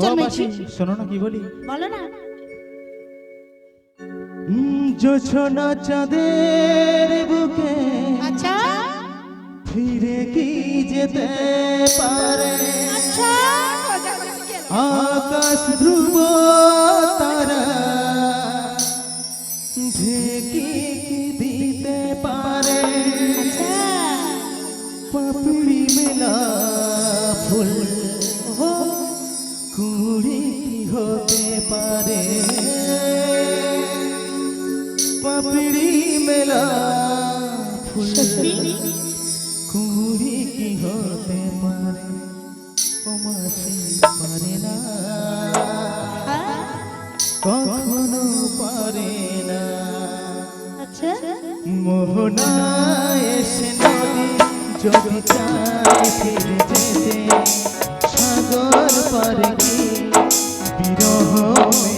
জন্মেছি শোনো না কি বলি? বলো না। জোছনা চাঁদের বুকে। আচ্ছা। ফিরে কি যেতে পারে? আচ্ছা। আকাশ ধ্রুব তারা। ঢেকে পারে। পাপড়ি মেলা ফুল। কুড়ি কি হতে পারে? ও মাসি পারে না? কখনো পারে না। আচ্ছা। মোহনা এসে নদী যদি চাই ফিরে যেতে। সাগর পারে কি বিরহ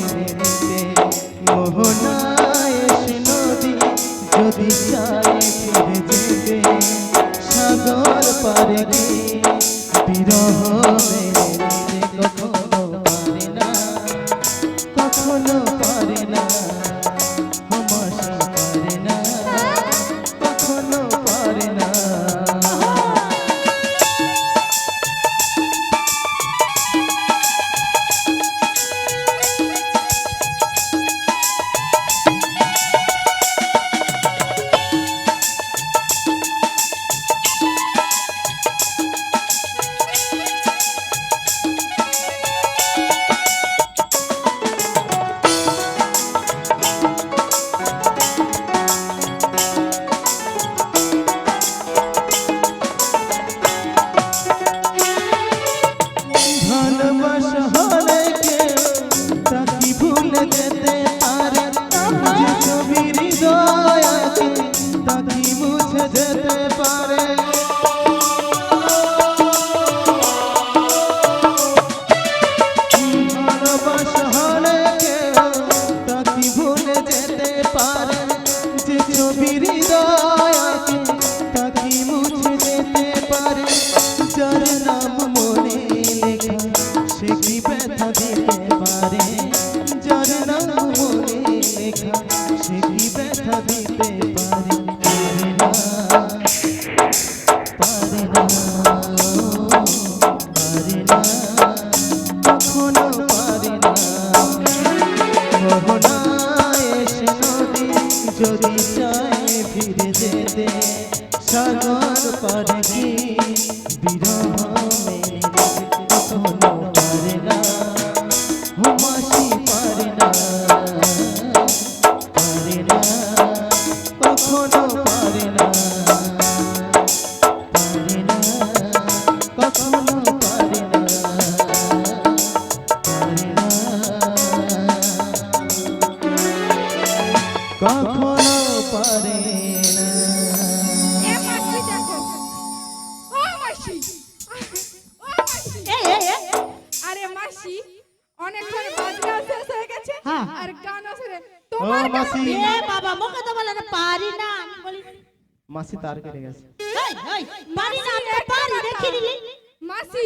সাগর পারে বিরহ মাসি তার কেটে গেছে। এই, এই, না আমি তো পারি নিলি। মাসি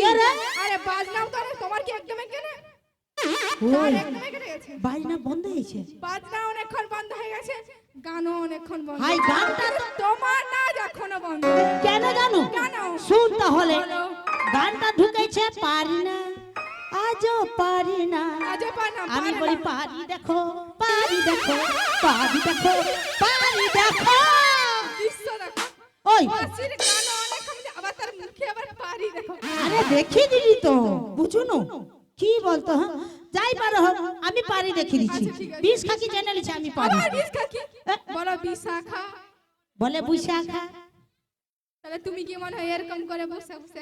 আরে বাজনাও তো তোমার কি একদমই কেনে ওই একদমই কেটে গেছে। বাড়ি না বন্ধ হয়েছে। বাজনা অনেকক্ষণ বন্ধ হয়ে গেছে গানও অনেকক্ষণ বন্ধ। হাই গানটা তোমার না এখনও বন্ধ। কেন জানো? শুন তাহলে। গানটা ঢুকেছে পারি না। আজও পারি না। আজও পারে না, আমি বলি। পারি দেখো পারি দেখো পারি দেখো পারি দেখো। দেখো আরে দেখিয়ে দিলি তো। বুঝুনো কি বলতো হ্যাঁ? যাই পারো হোক আমি পারি দেখিয়ে দিচ্ছি। আচ্ছা, বিষ খাকি জেনে আমি পারি বলো বিশাখা। বলে বুইশাখা তাহলে তুমি কি মনে হয় এরকম করে বসে বসে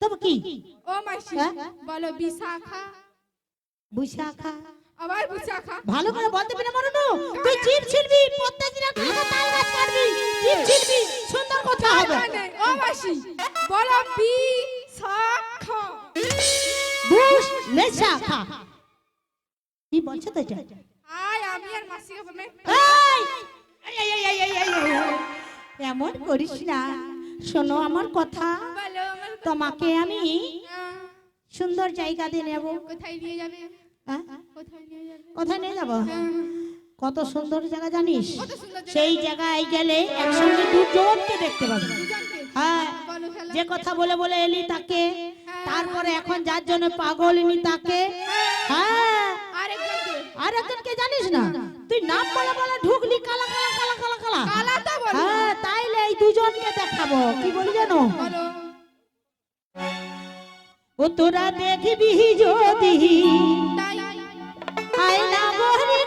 তবে কি? ও মাসি হ্যাঁ? বলো বিশাখা। বুইশাখা আবার বিশাখা। ভালো করে বলতে পারে মনে নো তুই জিপ ছিলবি প্রত্যেকদিন একটা তাল গাছ কাটবি জিপ ছিলবি সুন্দর কথা হবে। মানে, ও মাসি বলো বিশাখা বুশ লেশাখা কি বলছো তো এটা? আয় আমি আর মাসি হবে মে এই! এই, এই, এই, এই, এই, এই, এই। এমন করিস না। শোনো আমার কথা। তোমাকে আমি সুন্দর জায়গা দিয়ে নেব। কোথায় নিয়ে যাবে? কোথায় নিয়ে যাবে? হ্যাঁ, কত সুন্দর জায়গা জানিস। সেই জায়গায় গেলে একসঙ্গে দুজনকে দেখতে পাবি। হ্যাঁ যে কথা বলে বলে এলি তাকে তারপরে এখন যার জন্য পাগলিনি তাকে হ্যাঁ। আরেকজনকে। আর একজনকে জানিস না। তুই নাম বলে বলে ঢুকলি কালা কালা কালা কালা কালা। হ্যাঁ তাইলে এই দুজনকে দেখাবো। কি বলি জানো? ও তোরা দেখবি যদি। তাই। আয়না গহরি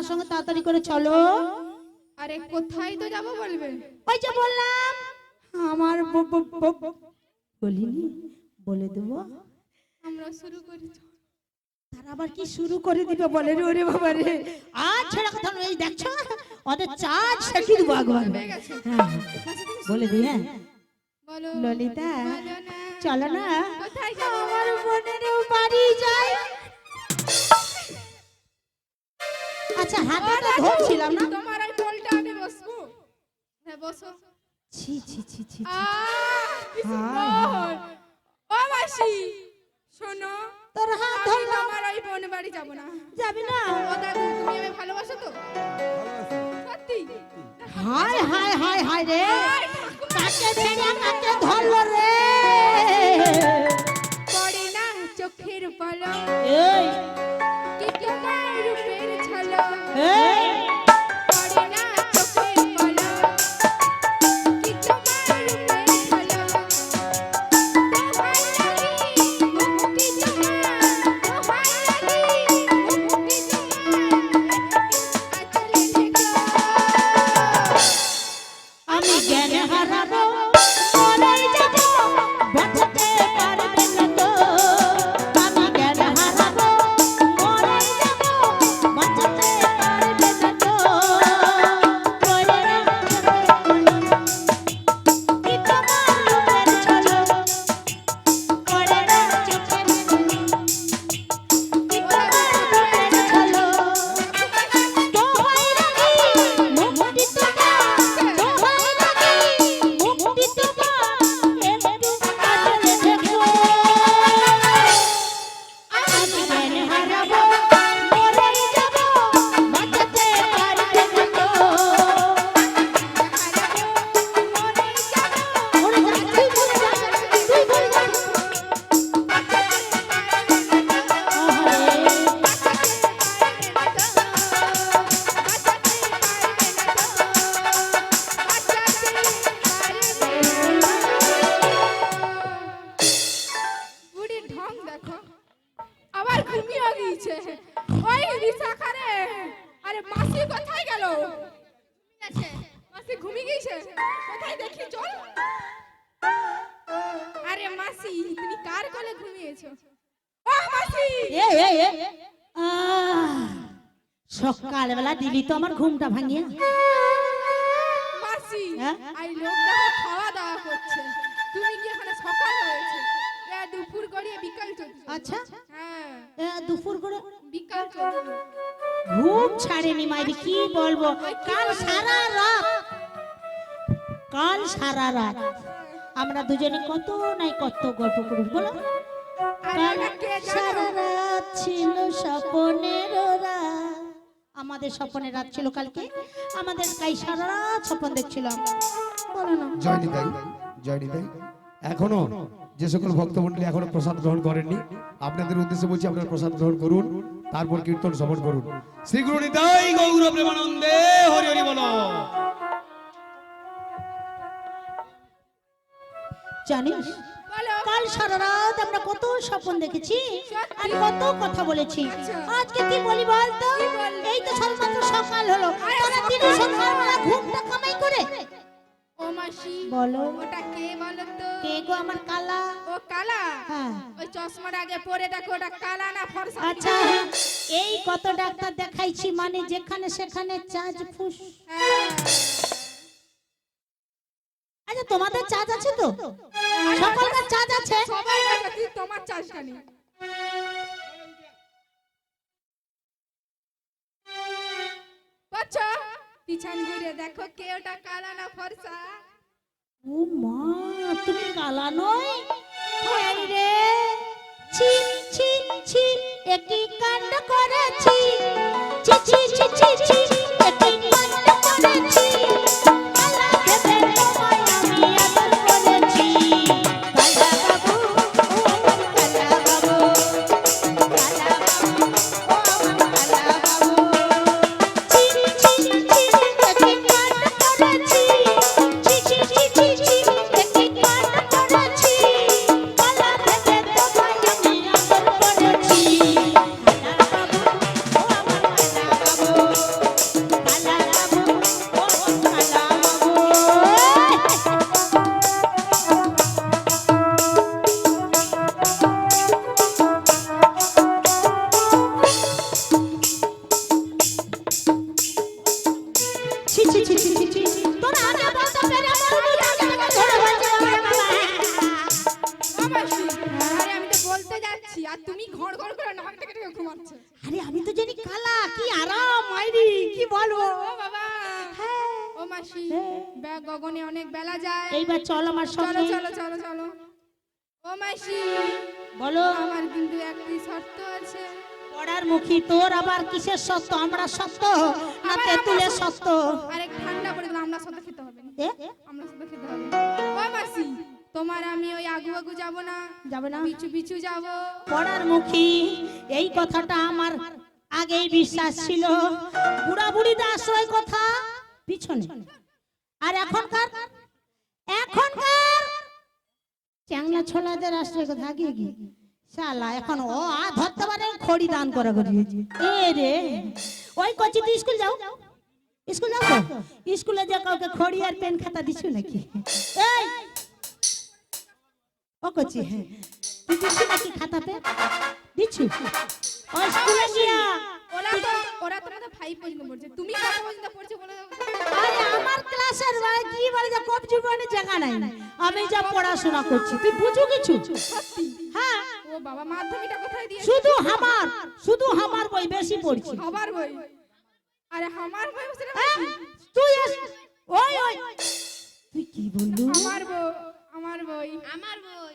আমার সঙ্গে তাড়াতাড়ি করে চলো। আরে কোথায় তো যাব বলবে? ওই যে বললাম। আমার বলিনি বলে দেবো। আমরা শুরু করি। তার আবার কি শুরু করে দিবে বলে রে ওরে বাবা রে? আর ছেড়ে কথা নয় দেখছ? ওদের চার্জ শেখি দেবো একবার বলে দি হ্যাঁ। ললিতা চলো না। কোথায় যাব আমার বোনেরও ধরছিলাম না? তোমার ওই বলটা আমি বসবো হ্যাঁ বসো। ছি ছি ছি ছি হ্যাঁ। ও মাসি শোনো তোর হাত আমি ধরলাম তোমার ওই বোন বাড়ি যাব না। যাবি না? ও দাদু তুমি আমায় ভালোবাসো তো? সত্যি? হায় হায় হায় হায় রে। কাকে ছেড়ে কাকে ধরলো রে? পড়ে না চোখের পলক এই। কি তোমার রূপের ঝলক এই। আরে মাসি তুমি কার কোলে ঘুমিয়েছো? ও মাসি! এ এ এ। সকালবেলা দিলি তো আমার ঘুমটা ভাঙিয়ে। মাসি হ্যাঁ? আই লোক দেখো খাওয়া দাওয়া করছে। তুমি কি এখানে সকাল হয়েছে? দুপুর গড়িয়ে বিকাল চলছে। আচ্ছা। হ্যাঁ। দুপুর করে বিকাল চলছে। ঘুম ছাড়েনি মাইরি কি বলব? কাল সারা রাত কাল সারা রাত। আমরা দুজনে কত নাই কত গল্প করি বলো? সারা রাত ছিল স্বপনের আমাদের স্বপনের রাত ছিল কালকে। আমাদের তাই সারা রাত স্বপন দেখছিলাম বলো না। জয় নিতাই জয় নিতাই এখনও যে সকল ভক্তমন্ডলী এখনও প্রসাদ গ্রহণ করেননি, আপনাদের উদ্দেশ্যে বলছি আপনারা প্রসাদ গ্রহণ করুন, তারপর কীর্তন শ্রবণ করুন। শ্রী গুরু নিতাই গৌর প্রেমানন্দে হরি হরি বলো। জানিস? কাল সারা রাত আমরা কত স্বপ্ন দেখেছি আর কত কথা বলেছি। আজকে কি বলি বলতো? এই তো সবেমাত্র সকাল হলো। তারা দিনে সকালবেলা ঘুমটা কামাই করে। ও মাসি বলো। ওটা কে বলো তো কে গো আমার কালা? ও কালা? হ্যাঁ। ওই চশমার আগে পরে দেখো ওটা কালা না ফর্সা? আচ্ছা এই কত ডাক্তার দেখাইছি মানে যেখানে সেখানে চার্জ ফুস। হ্যাঁ। আচ্ছা তোমাদের চার্জ আছে তো? সকলকার চার্জ আছে। সবাই তুই তোমার চাষটা নেই। বাচ্চা পিছন ঘুরে দেখো কে ওটা কালা না ফর্সা? ও মা তুমি কালা নয়? হায় রে। ছি ছি ছি একই কাণ্ড করেছি। ছি ছি ছি ছি ছি একই কি বলব? ও বাবা। হ্যাঁ। ও মাসি। ব্যাগ গগনে অনেক বেলা যায়। এইবার চল আমার সঙ্গে। চলো চলো চলো। ও মাসি বলো। আমার কিন্তু একটি শর্ত আছে। পড়ার মুখী তোর আবার কিসের সত্য আমরা সত্য না তেঁতুলের সত্য আরেক ঠান্ডা পড়ে গেলে আমরা সাথে খেতে হবে আমরা খেতে হবে। ও মাসি তোমার আমি ওই আগু আগু যাব না। যাবে না। পিছু পিছু যাব। পড়ার মুখী এই কথাটা আমার আগেই বিশ্বাস ছিল। বুড়া বুড়িটা আশ্রয় কথা পিছনে। আর এখনকার? এখনকার? চ্যাংলা ছোলাদের আশ্রয় কথা আগে গিয়ে। শালা, এখন ও আ ধরতে পারে খড়ি দান করা করিয়েছে এ রে, ওই কচি তুই স্কুল যাও। স্কুল যাও? স্কুলে যে কাউকে খড়ি আর পেন খাতা দিছু নাকি? এই! ও কচি হ্যাঁ। তুই দিচ্ছি নাকি খাতা পেন? দিচ্ছি। ও ওরা তো ওরা তো না ফাইভ পর্যন্ত পড়ছে। তুমি কত পর্যন্ত পড়ছো বলে আরে আমার ক্লাসের কি বলে যে কপ জীবনে জায়গা নাই। আমি যা পড়াশোনা করছি। তুই বুঝু কিছু? হ্যাঁ। ও বাবা মাধ্যমিকটা কোথায় দিয়েছে? শুধু আমার শুধু আমার বই বেশি পড়ছি। আমার বই? আরে আমার বই হ্যাঁ? তুই ওই ওই। তুই কি বললু? আমার বই আমার বই। আমার বই।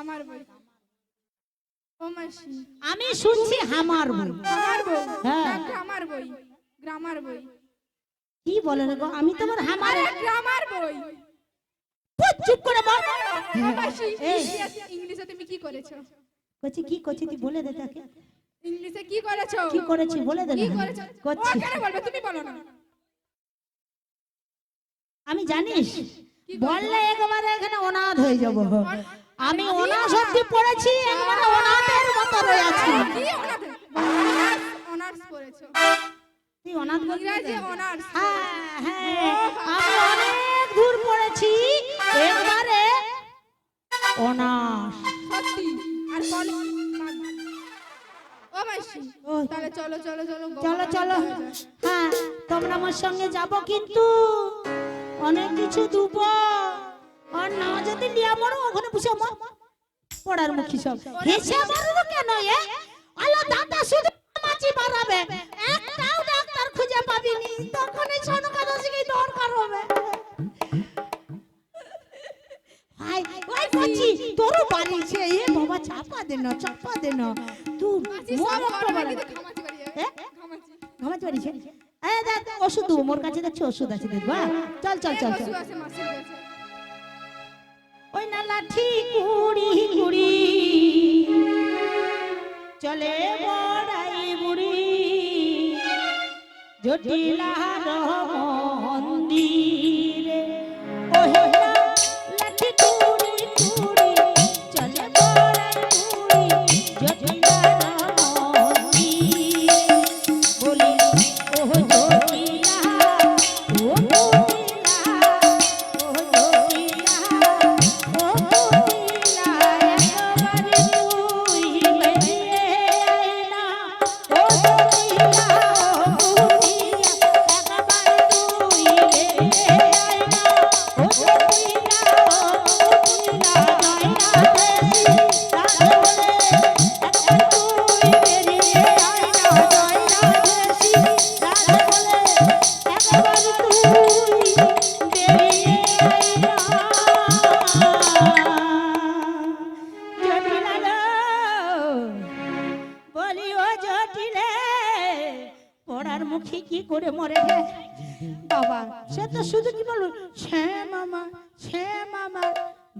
আমার বই। মাসি। আমি শুনছি আমার বই। আমার বই। হ্যাঁ। গ্রামার বই। গ্রামার বই। কি বলে গো? আমি তোমার হামার গ্রামার বই। চুপ করে বল। মাসি এই। ইংলিশে- তুমি কি করেছ? কচি কি করছি তুই বলে দে তাকে। ইংলিশে কি করেছ? কি করেছি বলে দে কি করেছ? করছি কেন বলবে? তুমি বলো না। আমি জানিস বললে একবারে এখানে অনাথ হয়ে যাব। আমি অনাথ অব্দি পড়েছি একবারে অনাথের মতো রয়ে আছি। কি অনার্স? অনার্স অনার্স তুই অনাথ বলবি অনার্স। হ্যাঁ হ্যাঁ। আমি অনেক দূর পড়েছি একবারে অনাথ সত্যি? আর কলেজ ও মাসি তাহলে চলো চলো চলো চলো চলো। হ্যাঁ তোমরা আমার সঙ্গে যাব কিন্তু অনেক কিছু দুব। আর না যদি লিয়া মরো ওখানে বসে মর পড়ার মুখী সব। হেসে মরবো কেন এ? আলো দাদা শুধু মাছি বাড়াবে একটাও ডাক্তার খুঁজে পাবিনি। তখন এই সনকা রসিকে দরকার হবে। ভাই ওই বলছি তোরও বাড়িছে এ বাবা চাপা না চাপা দে না। তুই মোর একটা ঘামাচি বাড়ি? ঘামাচি। ঘুমাতে পারিস এই দেখ ওষুধ মোর কাছে দেখছি ওষুধ আছে দেখবা? চল চল চল চল। ওই না লাঠি কুড়ি কুড়ি চলে বড়াই বুড়ি। জটিলা মন্দিরে। ওহে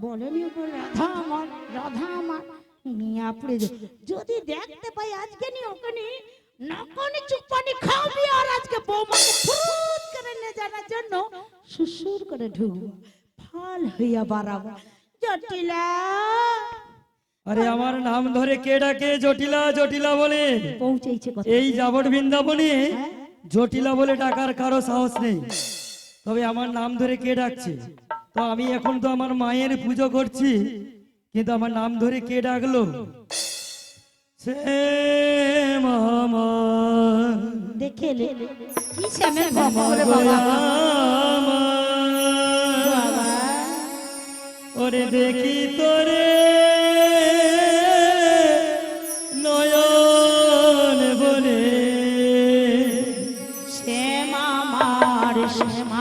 বলেনি ওপর রাধা আমার রাধা আমার। মিয়া পড়ে যদি দেখতে পাই আজকে নি ওকে নি নকনি চুপানি খাওয়াবি আর আজকে বৌমাকে ফুরুত করে নিয়ে জানার জন্য সুসুর করে ঢুকবো ফল হইয়া বাড়াবো। জটিলা। আরে আমার নাম ধরে কে ডাকে? জটিলা জটিলা বলে। পৌঁছেছে এই যাবট বৃন্দাবনে জটিলা বলে ডাকার কারও সাহস নেই। তবে আমার নাম ধরে কে ডাকছে? তো আমি এখন তো আমার মায়ের পুজো করছি কিন্তু আমার নাম ধরে কে ডাকলো? সে মামা দেখে কি শ্যামের ওরে বাবা। বাবা। ওরে দেখি তোরে। নয়ন বলে। শ্যামা মার শ্যামা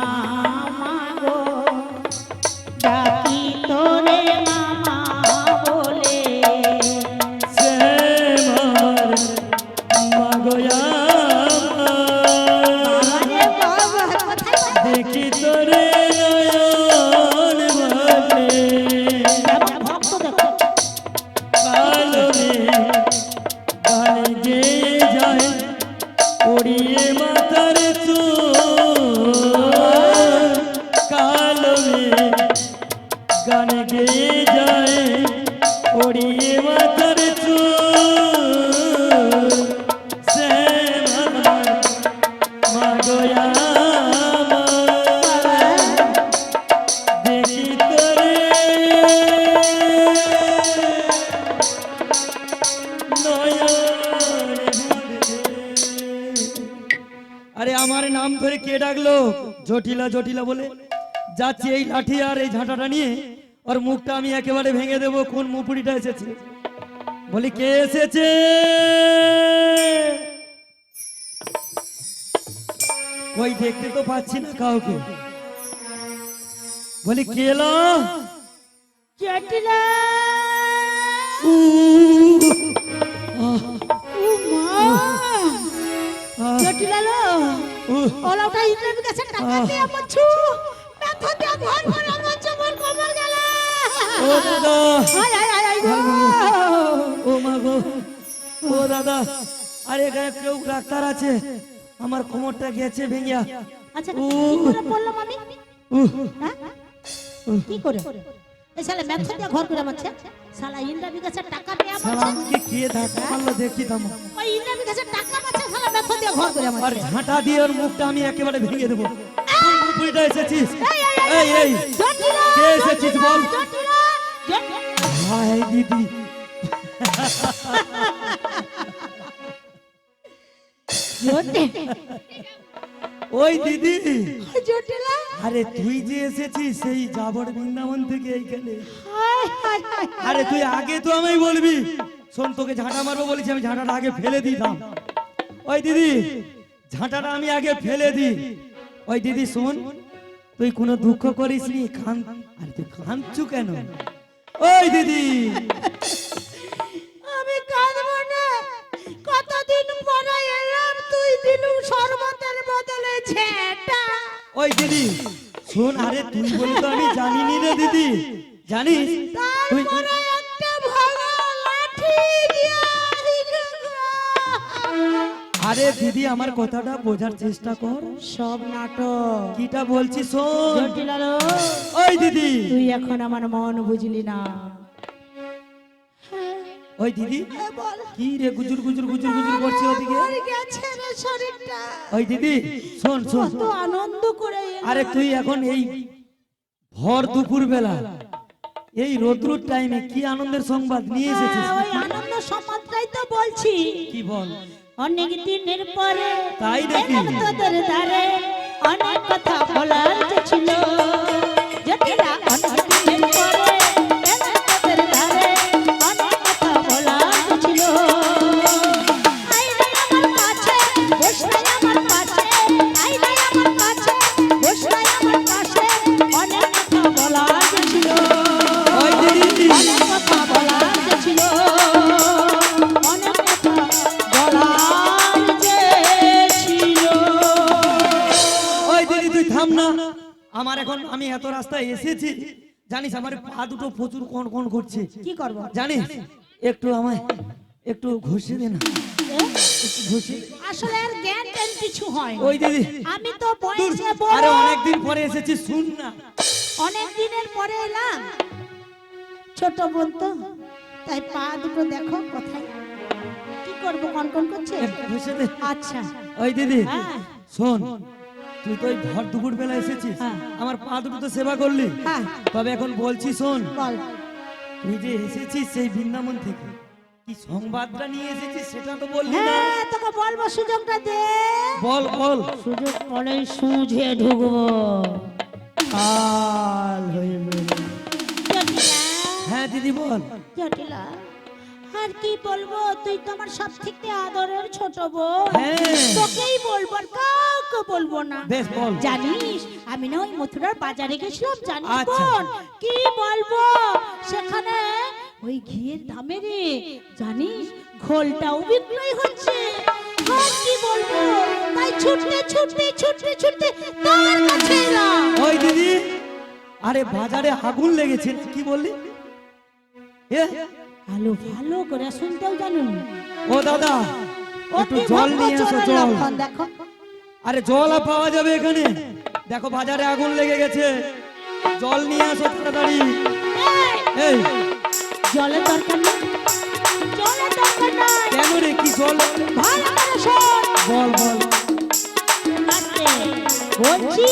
আরে আমার নাম ধরে কে ডাকলো? জটিলা জটিলা বলে। যাচ্ছি এই লাঠি আর এই ঝাঁটাটা নিয়ে। ওর মুখটা আমি একেবারে ভেঙে দেবো, কোন মুপুরিটা এসেছে? বলি, কে এসেছে? ওই দেখতে তো পাচ্ছি না কাউকে। বলি কে এলো? জটিলা ওলাটা ইন্দ্রের কাছে টাকা দিয়ে আমাছু ব্যথা দিয়ে ঘর ঘর আমাছু মোর কমর গেল। ও দাদা। আয় আয় আয় আয় গো। ও মা গো। ও দাদা। আরে এখানে কেউ ডাক্তার আছে? আমার কোমরটা গেছে ভেঙিয়া আচ্ছা। কি করে পড়লাম আমি হ্যাঁ? কি করে? এই শালা ব্যথা দিয়ে ঘর করে আমাছে শালা ইন্দ্রের কাছে টাকা দিয়ে শালা আমাছে আমাকে কে ধাক্কা মারলো দেখি দাম ওই ইন্দ্রের কাছে টাকা পাচ্ছে শালা ব্যথা দিয়ে ঘর করে আর আমাছে ঝাঁটা দিয়ে ওর মুখটা আমি একেবারে ভেঙে দেবো। কোন মুখটা এসেছিস? এই এই জটিলা কে এসেছিস বল? জটিলা হাই দিদি। ওই দিদি। জটিলা। আরে তুই যে এসেছিস সেই জাবর বৃন্দাবন থেকে এইখানে। আরে তুই আগে তো আমায় বলবি। শোন তোকে ঝাঁটা মারবো বলেছি আমি ঝাঁটাটা আগে ফেলে দিতাম। ওই দিদি ঝাঁটাটা আমি আগে ফেলে দিই ওই দিদি শোন তুই কোনো দুঃখ করিস নি খান আরে তুই কাঁদছু কেন? ওই দিদি। ঝেঁটা ওই দিদি শোন আরে তুই বলে তো আমি জানিনি রে দিদি। জানিস? তুই একটা ভাঙা লাঠি আরে দিদি আমার কথাটা বোঝার চেষ্টা কর। সব নাটক। কিটা বলছি শোন। ওই দিদি। তুই এখন আমার মন বুঝলি না। ওই দিদি। কি রে গুজুর গুজুর গুজুর গুজুর করছে ওদিকে? গেছে। শরীরটা ওই দিদি শোন শোন কত আনন্দ করে আরে তুই এখন এই ভর দুপুর বেলা এই রোদ্রুর টাইমে কি আনন্দের সংবাদ নিয়ে এসেছিস? হ্যাঁ, ওই আনন্দ সমাজটাই তো বলছি। কি বল? অনেক দিনের পরে তাই? এলাম তোদের ধারে অনেক কথা বলার ছিল। পা দুটো প্রচুর কোন কোন করছে। কি করব? জানিস একটু আমায় একটু ঘষে দে না। একটু ঘষে দে। আসলে আর জ্ঞান ট্যান কিছু হয় ওই দিদি আমি তো দূর, বয়সে আরে বড়। অনেকদিন পরে এসেছি শুন না। অনেক দিনের পরে এলাম। ছোট বোন তো তাই পা দুটো দেখো কোথায়। কি করব কনকন করছে? ঘষে দে। আচ্ছা। ওই দিদি হ্যাঁ। শোন তুই তো ওই ভর দুপুর বেলা এসেছিস। হ্যাঁ। আমার পা দুটো তো সেবা করলি। হ্যাঁ। তবে এখন বলছি শোন। তুই যে এসেছিস সেই বৃন্দাবন থেকে কি সংবাদটা নিয়ে এসেছিস সেটা তো বললি না। হ্যাঁ তোকে বলব সুযোগটা দে। বল বল। সুযোগ পড়েই সুঝে ঢুকবো। কাল হয়ে হ্যাঁ দিদি বল। জটিলা। আর কি বলব? তুই তো আমার সব থেকে আদরের ছোট বোন হ্যাঁ। তোকেই বলব আর কাউকে বলব না। জানিস আমি না ওই মথুরার বাজারে গেছিলাম জানিস আচ্ছা। বোন কি বলব? সেখানে ওই ঘিয়ের দামে রে জানিস ঘোলটাও বিক্রয় হচ্ছে। আর কি বলব? তাই ছুটতে ছুটতে ছুটতে ছুটতে তার কাছে এলাম। ওই দিদি আরে বাজারে আগুন লেগেছে কি বললি? এ? ভালো ভালো করে শুনতেও জানুন। ও দাদা একটু জল নিয়ে এসো জল। দেখো। আরে জল আর পাওয়া যাবে এখানে? দেখো বাজারে আগুন লেগে গেছে। জল নিয়ে আসো তাড়াতাড়ি। এই, এই! জলের দরকার নেই। জলের দরকার নাই। কেন রে কি জল? ভালো করে শোন। বল বল। বলছি